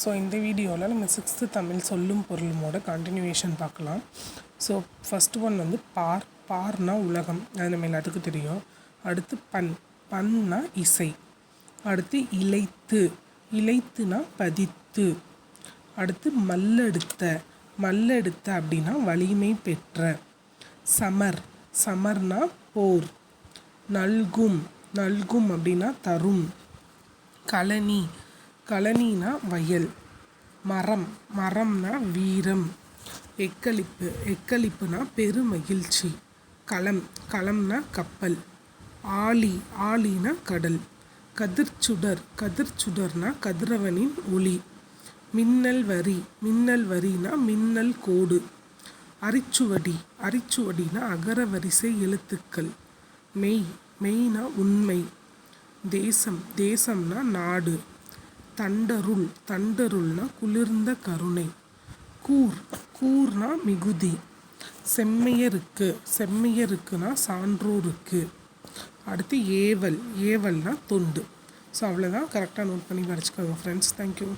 So இந்த வீடியோவில் நம்ம சிக்ஸ்த்து தமிழ் சொல்லும் பொருளுமோட கண்டினியூவேஷன் பார்க்கலாம். ஸோ ஃபஸ்ட் ஒன் வந்து பார் பார்னா உலகம். அது நம்ம எல்லாத்துக்கும் தெரியும். அடுத்து பண் பன்னா இசை. அடுத்து இலைத்து இலைத்துனா பதித்து. அடுத்து மல்லெடுத்த. மல்லெடுத்த அப்படின்னா வலிமை பெற்ற. சமர் சமர்னா போர். நல்கும். நல்கும் அப்படின்னா தரும். கழனி கழனினா வயல். மரம். மரம்னா வீரம். எக்களிப்பு. எக்களிப்புனா பெருமகிழ்ச்சி. களம். களம்னா கப்பல். ஆழி. ஆழினா கடல். கதிர்ச்சுடர். கதிர்ச்சுடர்னா கதிரவனின் ஒளி. மின்னல் வரி. மின்னல் வரினா மின்னல் கோடு. அரிச்சுவடி. அரிச்சுவடினா அகர வரிசை எழுத்துக்கள். மெய். மெய்னா உண்மை. தேசம். தேசம்னா நாடு. தண்டருள் தண்டருள்னா குளிர்ந்த கருணை. கூர் கூர்னா மிகுதி. செம்மையருக்கு செம்மையருக்குனா சான்றோருக்கு. அடுத்து ஏவல் ஏவல்னா தொண்டு. ஸோ அவ்வளோதான் கரெக்டாக நோட் பண்ணி படிச்சுக்கோங்க ஃப்ரெண்ட்ஸ் தேங்க்யூ